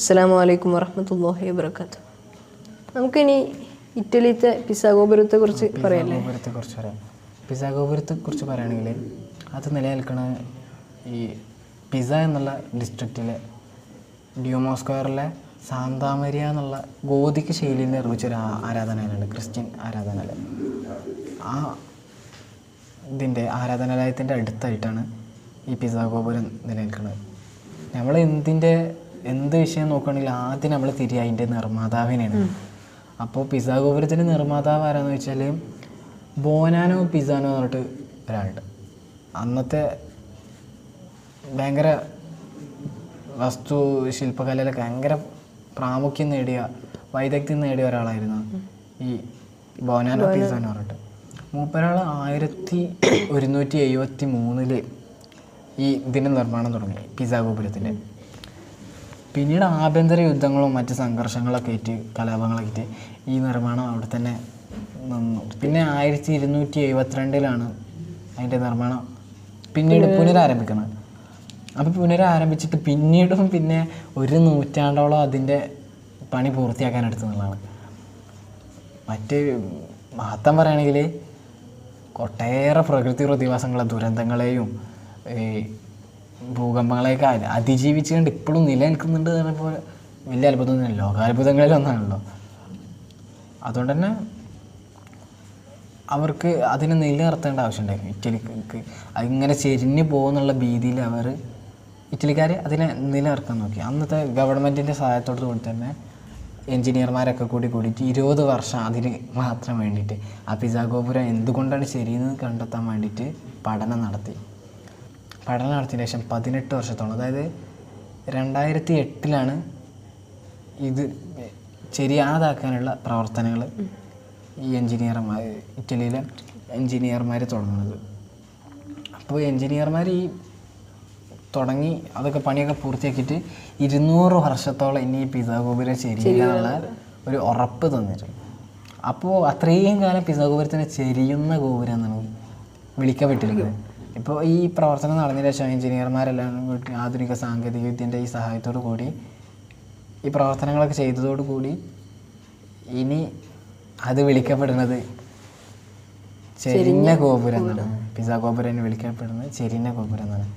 അസ്സാം വലൈക്കും വറഹമത്തല്ലാഹി വാബർക്കാത്തു നമുക്കിനി പിസ ഗോപുരത്തെ കുറിച്ച് പറയല്ലേ? ഗോപുരത്തെ കുറിച്ച് പറയാം. പിസ ഗോപുരത്തെ കുറിച്ച് പറയുകയാണെങ്കിൽ അത് നിലനിൽക്കുന്ന ഈ പിസ എന്നുള്ള ഡിസ്ട്രിക്റ്റിലെ ഡ്യൂമോ സ്ക്വയറിലെ സാന്താമരിയ എന്നുള്ള ഗോതിക് ശൈലിയിൽ നിർമ്മിച്ച ഒരു ആരാധനാലയമുണ്ട്. ക്രിസ്ത്യൻ ആരാധനാലയം. ആ ഇതിന്റെ ആരാധനാലയത്തിന്റെ അടുത്തായിട്ടാണ് ഈ പിസ ഗോപുരം നിലനിൽക്കുന്നത്. നമ്മൾ എന്തിന്റെ എന്ത് വിഷയം നോക്കുകയാണെങ്കിൽ ആദ്യം നമ്മൾ തിരി അതിന്റെ നിർമ്മാതാവിനെയാണ്. അപ്പോൾ പിസ ഗോപുരത്തിന്റെ നിർമ്മാതാവ് ആരാന്ന് വെച്ചാൽ ബോനാനോ പിസാനോ എന്ന് പറഞ്ഞിട്ട് ഒരാളുണ്ട്. അന്നത്തെ ഭയങ്കര വസ്തു ശില്പകലയിലൊക്കെ ഭയങ്കര പ്രാമുഖ്യം നേടിയ വൈദഗ്ധ്യം നേടിയ ഒരാളായിരുന്നു ഈ ബോനാനോ പിസാനോ എന്ന് പറഞ്ഞിട്ട്. മൂപ്പരാൾ ആയിരത്തി ഒരുന്നൂറ്റി എഴുപത്തി മൂന്നിൽ ഈ ഇതിന്റെ നിർമ്മാണം തുടങ്ങി പിസ ഗോപുരത്തിന്റെ പിന്നീട് ആഭ്യന്തര യുദ്ധങ്ങളും മറ്റ് സംഘർഷങ്ങളൊക്കെ ആയിട്ട് കലാപങ്ങളൊക്കെ ഈ നിർമ്മാണം അവിടെ തന്നെ നിന്നു. പിന്നെ ആയിരത്തി ഇരുന്നൂറ്റി എഴുപത്തിരണ്ടിലാണ് അതിന്റെ നിർമ്മാണം പിന്നീട് പുനരാരംഭിക്കുന്നത്. അപ്പോൾ പുനരാരംഭിച്ചിട്ട് പിന്നീടും പിന്നെ ഒരു നൂറ്റാണ്ടോളം അതിന്റെ പണി പൂർത്തിയാക്കാൻ എടുത്തുള്ളതാണ് മറ്റ് മഹത്വം പറയുകയാണെങ്കിൽ ഒട്ടേറെ പ്രകൃതി പ്രതിഭാസങ്ങളെ ദുരന്തങ്ങളെയും ഈ ഭൂകമ്പങ്ങളെയൊക്കെ അതി- അതിജീവിച്ചുകൊണ്ട് ഇപ്പോഴും നിലനിൽക്കുന്നുണ്ട് എന്ന് പറഞ്ഞപ്പോൾ വലിയ അത്ഭുതം തന്നെ ലോകാത്ഭുതങ്ങളിൽ ഒന്നാണല്ലോ. അതുകൊണ്ട് തന്നെ അവർക്ക് അതിനെ നിലനിർത്തേണ്ട ആവശ്യമുണ്ടായിരുന്നു ഇറ്റലിക്ക് അതിങ്ങനെ ചെരിഞ്ഞു പോകുന്നുള്ള ഭീതിയിൽ അവർ ഇറ്റലിക്കാർ അതിനെ നിലനിർത്താൻ നോക്കി. അന്നത്തെ ഗവൺമെന്റിന്റെ സഹായത്തോടു കൂടി തന്നെ എൻജിനീയർമാരൊക്കെ കൂടി കൂടിയിട്ട് ഇരുപത് വർഷം അതിന് മാത്രം വേണ്ടിയിട്ട് ആ പിസാഗോപുരം എന്തുകൊണ്ടാണ് ശരിയെന്ന് കണ്ടെത്താൻ വേണ്ടിയിട്ട് പഠനം നടത്തി. പഠനം നടത്തിയതിന് ശേഷം പതിനെട്ട് വർഷത്തോളം അതായത് രണ്ടായിരത്തി എട്ടിലാണ് ഇത് ശരിയാതാക്കാനുള്ള പ്രവർത്തനങ്ങൾ ഈ എൻജിനീയർമാർ ഇറ്റലിയിലെ എൻജിനീയർമാർ തുടങ്ങുന്നത്. അപ്പോൾ എൻജിനീയർമാർ ഈ തുടങ്ങി അതൊക്കെ പണിയൊക്കെ പൂർത്തിയാക്കിയിട്ട് ഇരുന്നൂറ് വർഷത്തോളം ഇനി ഈ പിതാഗോപുരം ഒരു ഉറപ്പ് തന്നിട്ടുണ്ട്. അപ്പോൾ അത്രയും കാലം പിതാഗോപുരത്തിനെ ഗോപുരത്തിന് ചെരിയുന്ന ഗോപുരം എന്നാണ് വിളിക്കപ്പെട്ടിരിക്കുന്നത്. ഇപ്പോൾ ഈ പ്രവർത്തനം നടന്നതിന് ശേഷം എഞ്ചിനീയർമാരെല്ലാം കൂടി ആധുനിക സാങ്കേതിക വിദ്യന്റെ ഈ സഹായത്തോടു കൂടി ഈ പ്രവർത്തനങ്ങളൊക്കെ ചെയ്തതോടു കൂടി ഇനി അത് വിളിക്കപ്പെടുന്നത് ചെരിഞ്ഞ ഗോപുരം എന്നാണ്. പിസ ഗോപുരം എന്ന് വിളിക്കപ്പെടുന്നത് ചെരിഞ്ഞ ഗോപുരം എന്നാണ്.